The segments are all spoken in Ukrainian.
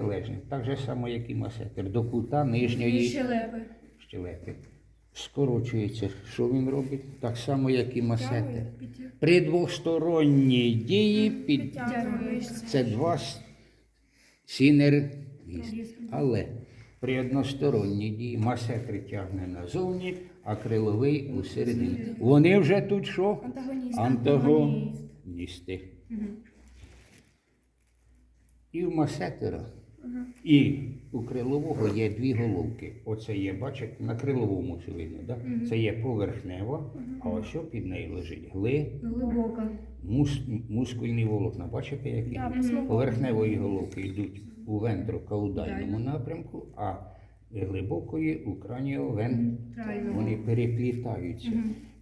протилежний. Так же само, як і масетер. До кута нижньої Щелепи. щелепи. Скорочується. Що він робить? Так само, як і масетер. При двосторонній дії під це два синергіст. Але при односторонній дії масетр тягне назовні, а криловий усередині. Вони вже тут що? Антагоніст. Антагоністи. І в масетера, і у крилового є дві головки. Оце є, бачите, на криловому це видно, да? це є поверхнева, а ось що під нею лежить гли, Глибока. мус, мускульні волокна. Бачите, які? Да. Поверхневої головки йдуть у вентрокаудальному напрямку, а глибокої у краніовентральному. Вони переплітаються.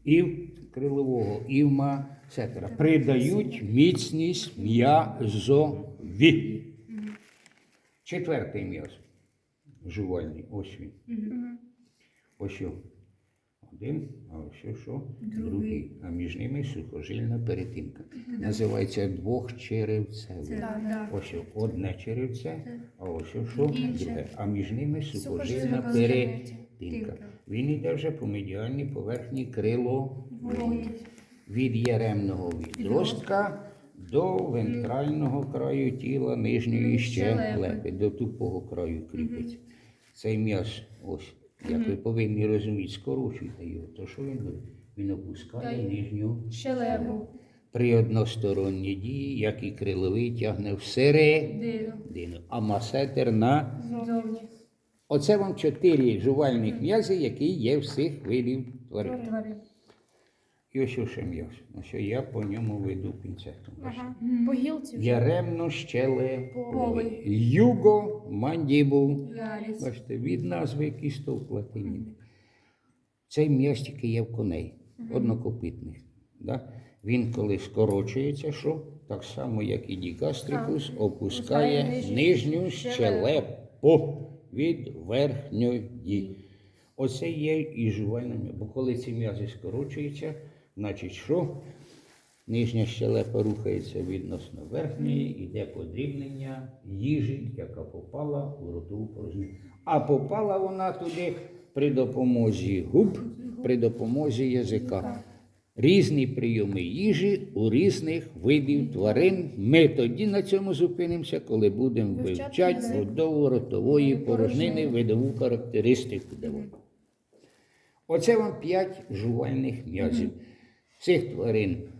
І в крилового, і в масетера придають міцність м'язові. Четвертий м'яз. Жувальний. Ось він. Ось що. Один, а ось що, що? Другий. А між ними сухожильна перетинка. Називається двохчеревцевий. Ось що, одне черевце, а ось що, друге. А між ними сухожильна перетинка. перетинка. Він йде вже по медіальній поверхні крило від яремного відростка до вентрального краю тіла нижньої щелепи, до тупого краю кріпиться. Цей м'яз, ось, як ви повинні розуміти, скорочуйте його, то що він робить? Він опускає нижню Щелепу. при односторонній дії, як і криловий тягне всередину, Дину. а масетер на. Зовні. Оце вам чотири жувальних м'язи, які є всіх видів тварин. І ось ще м'яз. Ось я по ньому веду пінцетом. Ага. По гілці вже. Яремно щелеповий. Повий. Юго мандібул. Яліс. Бачите, від назви кісток латині. Цей м'яз тільки є в коней, однокопитних. Да? Він коли скорочується, що так само, як і дікастрикус, опускає нижню щелепу від верхньої. Оце є і жувальне м'ясо. Бо коли ці м'язи скорочуються, значить що? Нижня щелепа рухається відносно верхньої, іде подрібнення їжі, яка попала у ротову порожнину. А попала вона туди при допомозі губ, при допомозі язика. Різні прийоми їжі у різних видів тварин. Ми тоді на цьому зупинимося, коли будемо Вивчати вивчати будову ротової порожнини, видову характеристику. Оце вам п'ять жувальних м'язів. Цих тварин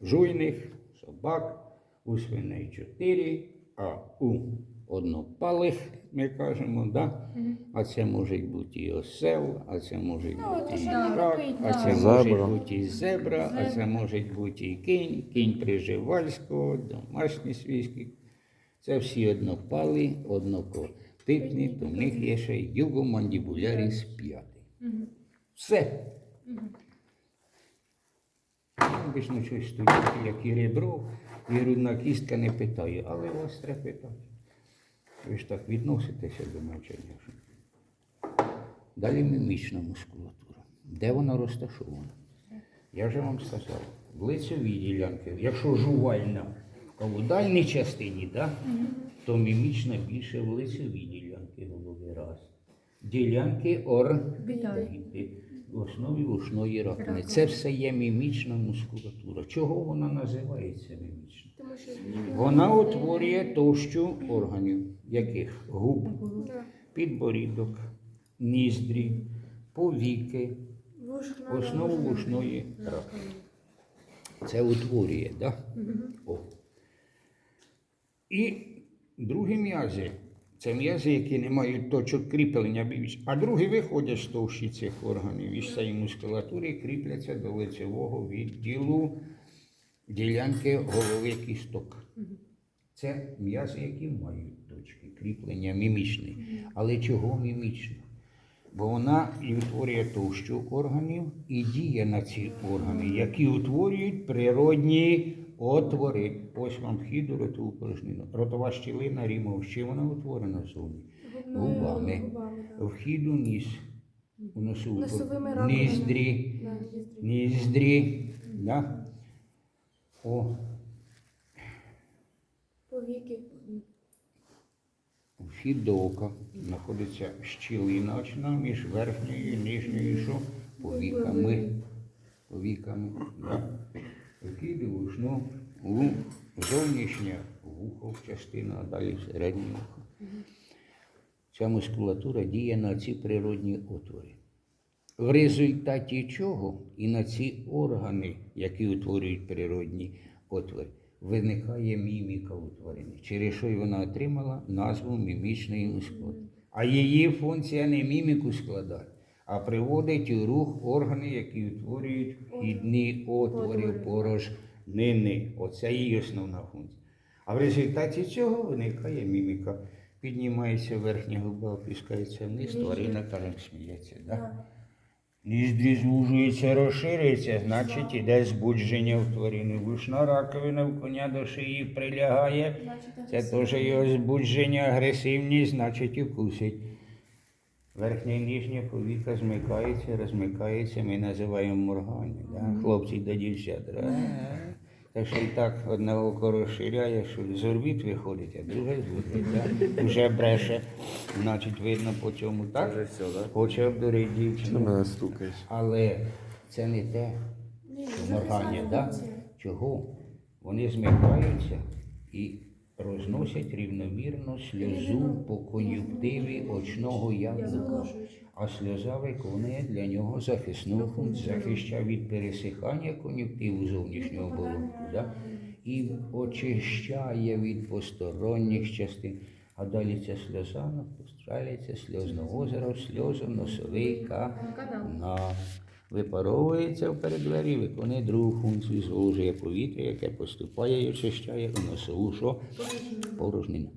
жуйних, собак, у свиней чотири, а у однопалих, ми кажемо, да? а це може бути і осел, а це може бути то, і рак, а це може бути і зебра, а це може бути і кінь, кінь приживальського, домашній свійський. Це всі однопалі, однокотипні, то в них є ще югомандібуляріс п'ятий. Все. Обично щось студенти, як і ребро, і грудна кістка не питає, але вас треба питати. Ви ж так відноситеся до навчання. Далі мімічна мускулатура. Де вона розташована? Я вже вам сказав, в лицевій ділянці, якщо жувальна в кавудальній частині, да, то мімічна більше в лицевій ділянці голови раз. Ділянки орбіти в основі ушної раковини. Це все є мімічна мускулатура. Чого вона називається мімічна? Вона утворює товщу органів, яких губ, підборідок, ніздрі, повіки, основу вушної раковини. Це утворює, так? Да? І другі м'язи. Це м'язи, які не мають точок кріплення, більш- а другі виходять з товщі цих органів і з цієї мускулатури кріпляться до лицевого відділу ділянки голови кісток. Це м'язи, які мають точки кріплення мімічні. Але чого мімічна? Бо вона і утворює товщу органів і діє на ці органи, які утворюють природні отвори. Ось вам вхід у ротову порожнину. Ротова щілина рімов, ще вона утворена зовні. Губами. Вхід у ніс. У носу. Носовими. Ніздрі. Ніздрі. Да? О, Повіки. вхід до ока. Знаходиться щілиночна між верхньою і нижньою що? повіками. Повіками. Да. Вхід у вушно, у зовнішнє вухо частина, а далі середнє вухо. Ця мускулатура діє на ці природні отвори. В результаті чого і на ці органи, які утворюють природні отвори, виникає міміка у тварини, через що й вона отримала назву мімічної мускулатури. А її функція не міміку складати, а приводить у рух органи, які утворюють вхідні отвори порожнини. Оце її основна функція. А в результаті цього виникає міміка. Піднімається верхня губа, опускається вниз, тварина каже, сміється. Да? Ніздрі звужується, розширюється, значить іде збудження в тварини. Вушна раковина в коня до шиї прилягає. Це теж його збудження, агресивність, значить і вкусить. Верхня і нижня повіка змикається, розмикається, ми називаємо моргання. Да? Хлопці до дівчат. Так що і так одне око розширяє, що з орбіт виходить, а друге зводить. Да? Вже бреше, значить видно по цьому. Так? Вже все, да? Хоче обдурити дівчину. мене стукаєш. Але це не те, що моргання, да? чого? Вони змикаються і розносять рівномірно сльозу по кон'юктиві очного яблука. А сльоза виконує для нього захисну функцію, захищає від пересихання кон'юктиву зовнішнього оболонку да? і очищає від посторонніх частин. А далі ця сльоза постріляється сльозне озеро, в сльозоносовий канал. Випаровується в передвері, виконує другу функцію, зволожує повітря, яке поступає і очищає у носову що? порожнину.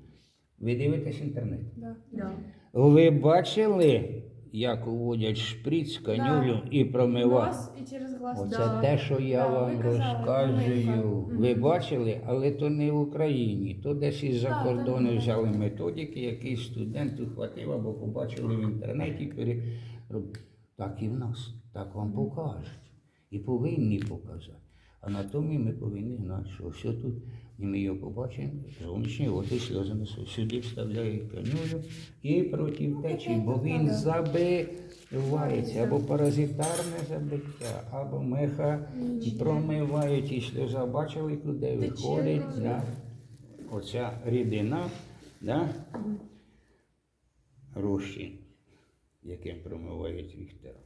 Ви дивитесь інтернет? Да. Да. Ви бачили, як уводять шприц, канюлю і промивають? Нос і через глаз. Оце Да. те, що я Да, вам ви казали, розказую. помилка. Ви бачили, але то не в Україні. То десь із-за Так, кордону так. взяли методики, якийсь студент ухватив або побачили в інтернеті. перероб- Так і в нас, так вам покажуть. І повинні показати. Анатомію ми повинні знати, що все тут, і ми його побачимо, зовнішній оти сльози. Сюди вставляють канюлю і проти течі, бо він забивається або паразитарне забиття, або меха промивають і сльоза. Бачили, куди виходить да? оця рідина, да? розчин, яким промивають віхтера.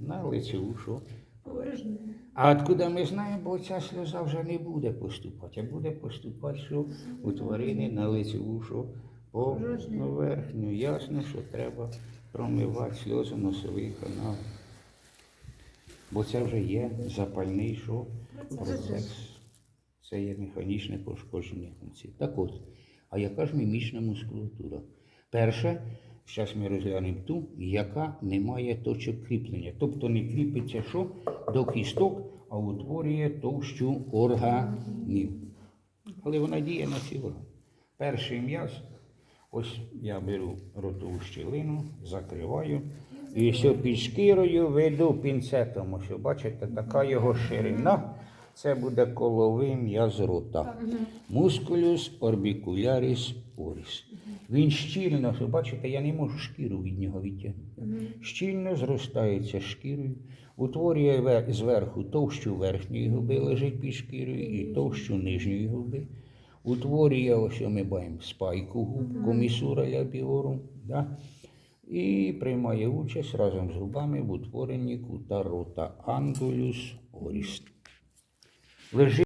На лицеву що? А откуда ми знаємо, бо ця сльоза вже не буде поступати, а буде поступати що у тварини на лицеву, що по верхню. Ясно, що треба промивати сльози носовий канал. Бо це вже є запальний що процес. Це є механічне пошкодження функції. Так от, а яка ж мімічна мускулатура? Перше, зараз ми розглянемо ту, яка не має точок кріплення. Тобто не кріпиться що до кісток, а утворює товщу органів. Але вона діє на ці органи. Перший м'яз, ось я беру ротову щілину, закриваю. І все під шкірою веду пінцетом. Ось, бачите, така його ширина. Це буде коловий м'яз рота. Мускулюс орбікуляріс оріс. Він щільно, бачите, я не можу шкіру від нього відтягнути. Щільно зростається шкірою, утворює ве- зверху товщу верхньої губи, лежить під шкірою, і товщу нижньої губи. Утворює, ось що ми бачимо, спайку губ, комісура лябіорум, да? і приймає участь разом з губами в утворенні кута рота ангулюс оріс. Лежить